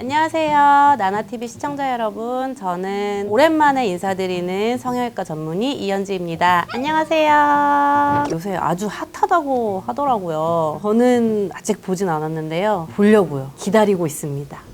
안녕하세요. 나나TV 시청자 여러분. 저는 오랜만에 인사드리는 성형외과 전문의 이현지입니다. 안녕하세요. 요새 아주 핫하다고 하더라고요. 저는 아직 보진 않았는데요. 보려고요. 기다리고 있습니다.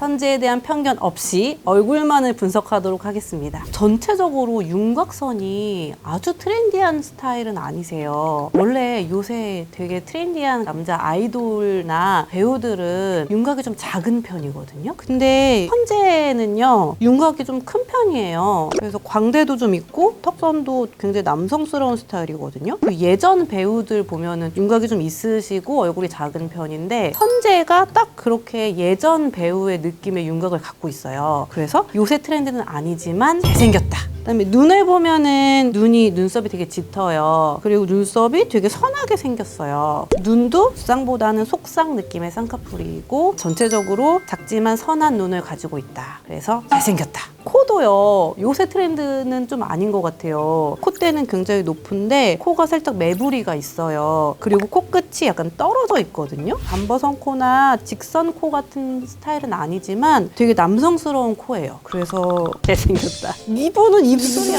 선지에 대한 편견 없이 얼굴만을 분석하도록 하겠습니다. 전체적으로 윤곽선이 아주 트렌디한 스타일은 아니세요. 원래 요새 되게 트렌디한 남자 아이돌나 배우들은 윤곽이 좀 작은 편이거든요. 근데 현재는요, 윤곽이 좀 큰 편이에요. 그래서 광대도 좀 있고 턱선도 굉장히 남성스러운 스타일이거든요. 그 예전 배우들 보면은 윤곽이 좀 있으시고 얼굴이 작은 편인데 현재가 딱 그렇게 예전 배우의 느낌 의 윤곽을 갖고 있어요. 그래서 요새 트렌드는 아니지만 잘생겼다. 그다음에 눈을 보면은 눈이 눈썹이 되게 짙어요. 그리고 눈썹이 되게 선하게 생겼어요. 눈도 쌍보다는 속쌍 느낌의 쌍꺼풀이고 전체적으로 작지만 선한 눈을 가지고 있다. 그래서 잘생겼다. 코도요. 요새 트렌드는 좀 아닌 것 같아요. 콧대는 굉장히 높은데 코가 살짝 매부리가 있어요. 그리고 코끝이 약간 떨어져 있거든요. 반버선 코나 직선 코 같은 스타일은 아니지만 되게 남성스러운 코예요. 그래서 잘생겼다. 이분은 입술이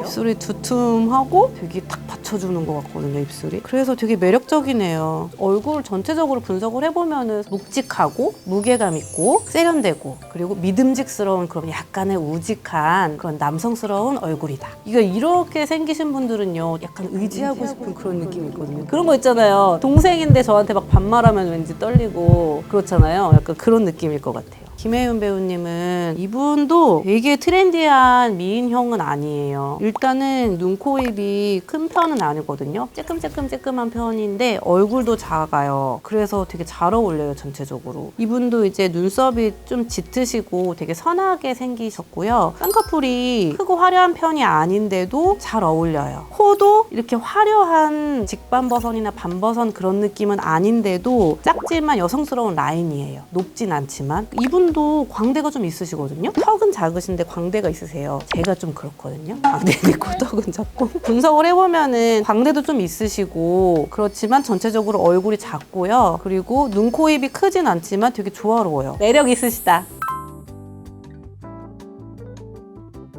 입술이 두툼하고 되게 탁 받쳐주는 것 같거든요, 입술이. 그래서 되게 매력적이네요. 얼굴 전체적으로 분석을 해보면은 묵직하고 무게감 있고 세련되고 그리고 믿음직스러운 그런 약간의 우직한 그런 남성스러운 얼굴이다. 이거 이렇게 생기신 분들은요, 약간 의지하고 싶은 그런 느낌이 있거든요. 그런 거 있잖아요. 동생인데 저한테 막 반말하면 왠지 떨리고 그렇잖아요. 약간 그런 느낌일 것 같아요. 김혜윤 배우님은 이분도 되게 트렌디한 미인형은 아니에요. 일단은 눈, 코, 입이 큰 편은 아니거든요. 쬐끔쬐끔쬐끔한 편인데 얼굴도 작아요. 그래서 되게 잘 어울려요, 전체적으로. 이분도 이제 눈썹이 좀 짙으시고 되게 선하게 생기셨고요. 쌍꺼풀이 크고 화려한 편이 아닌데도 잘 어울려요. 코도 이렇게 화려한 직반버선이나 반버선 그런 느낌은 아닌데도 작지만 여성스러운 라인이에요. 높진 않지만. 이분 도 광대가 좀 있으시거든요. 턱은 작으신데 광대가 있으세요. 제가 좀 그렇거든요. 광대는 있고 턱은 작고. 분석을 해보면은 광대도 좀 있으시고 그렇지만 전체적으로 얼굴이 작고요. 그리고 눈, 코, 입이 크진 않지만 되게 조화로워요. 매력 있으시다.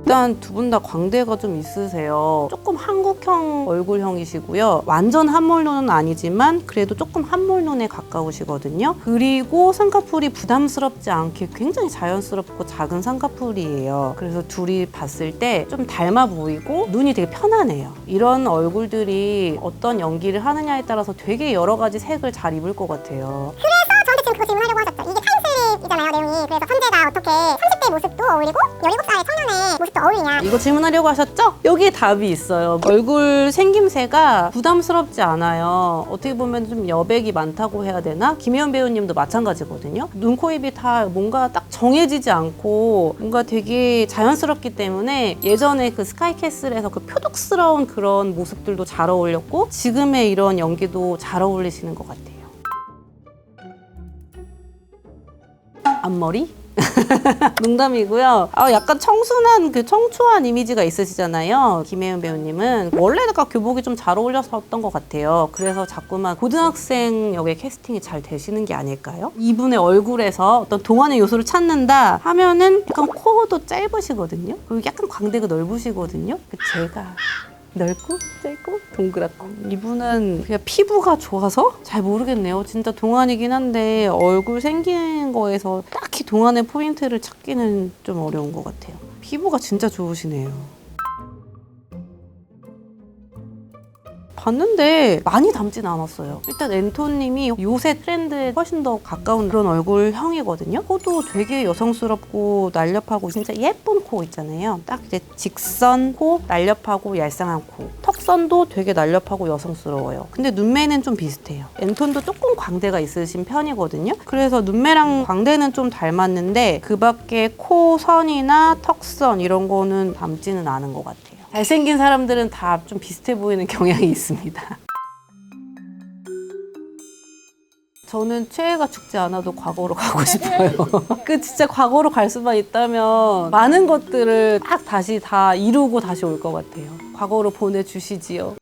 일단 두 분 다 광대가 좀 있으세요. 조금 한국형 얼굴형이시고요. 완전 한몰눈은 아니지만 그래도 조금 한몰눈에 가까우시거든요. 그리고 쌍꺼풀이 부담스럽지 않게 굉장히 자연스럽고 작은 쌍꺼풀이에요. 그래서 둘이 봤을 때 좀 닮아 보이고 눈이 되게 편안해요. 이런 얼굴들이 어떤 연기를 하느냐에 따라서 되게 여러 가지 색을 잘 입을 것 같아요. 저한테 지금 그거 질문하려고 하셨죠. 이게 타임 슬립이잖아요, 내용이. 그래서 현재가 어떻게 30대 모습도 어울리고 17살의 청년의 모습도 어울리냐. 이거 질문하려고 하셨죠? 여기에 답이 있어요. 얼굴 생김새가 부담스럽지 않아요. 어떻게 보면 좀 여백이 많다고 해야 되나? 김혜연 배우님도 마찬가지거든요. 눈, 코, 입이 다 뭔가 딱 정해지지 않고 뭔가 되게 자연스럽기 때문에 예전에 그 스카이캐슬에서 그 표독스러운 그런 모습들도 잘 어울렸고 지금의 이런 연기도 잘 어울리시는 것 같아요. 앞머리? 농담이고요. 아, 약간 청순한 그 청초한 이미지가 있으시잖아요. 김혜은 배우님은 원래가 교복이 좀 잘 어울렸었던 것 같아요. 그래서 자꾸만 고등학생 역의 캐스팅이 잘 되시는 게 아닐까요? 이분의 얼굴에서 어떤 동안의 요소를 찾는다 하면은 약간 코도 짧으시거든요. 그리고 약간 광대가 넓으시거든요. 그 제가 넓고 짧고 동그랗고 이분은 그냥 피부가 좋아서 잘 모르겠네요. 진짜 동안이긴 한데 얼굴 생긴 거에서 딱히 동안의 포인트를 찾기는 좀 어려운 것 같아요. 피부가 진짜 좋으시네요. 봤는데 많이 닮진 않았어요. 일단 앤토님이 요새 트렌드에 훨씬 더 가까운 그런 얼굴형이거든요. 코도 되게 여성스럽고 날렵하고 진짜 예쁜 코 있잖아요. 딱 이제 직선 코, 날렵하고 얄쌍한 코. 턱선도 되게 날렵하고 여성스러워요. 근데 눈매는 좀 비슷해요. 앤톤도 조금 광대가 있으신 편이거든요. 그래서 눈매랑 광대는 좀 닮았는데 그 밖에 코 선이나 턱선 이런 거는 닮지는 않은 것 같아요. 잘생긴 사람들은 다 좀 비슷해 보이는 경향이 있습니다. 저는 최애가 죽지 않아도 과거로 가고 싶어요. 그 진짜 과거로 갈 수만 있다면 많은 것들을 딱 다시 다 이루고 다시 올 것 같아요. 과거로 보내주시지요.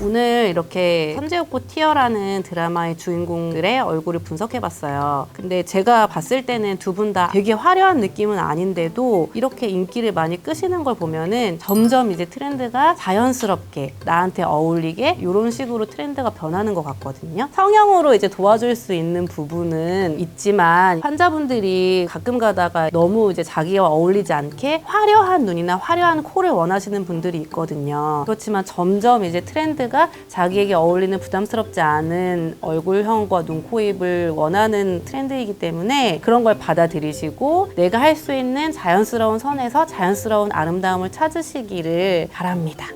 오늘 이렇게 선제옥고 티어라는 드라마의 주인공들의 얼굴을 분석해봤어요. 근데 제가 봤을 때는 두 분 다 되게 화려한 느낌은 아닌데도 이렇게 인기를 많이 끄시는 걸 보면은 점점 이제 트렌드가 자연스럽게 나한테 어울리게 이런 식으로 트렌드가 변하는 것 같거든요. 성형으로 이제 도와줄 수 있는 부분은 있지만 환자분들이 가끔 가다가 너무 이제 자기와 어울리지 않게 화려한 눈이나 화려한 코를 원하시는 분들이 있거든요. 그렇지만 점점 이제 트렌드가 자기에게 어울리는 부담스럽지 않은 얼굴형과 눈, 코, 입을 원하는 트렌드이기 때문에 그런 걸 받아들이시고 내가 할 수 있는 자연스러운 선에서 자연스러운 아름다움을 찾으시기를 바랍니다.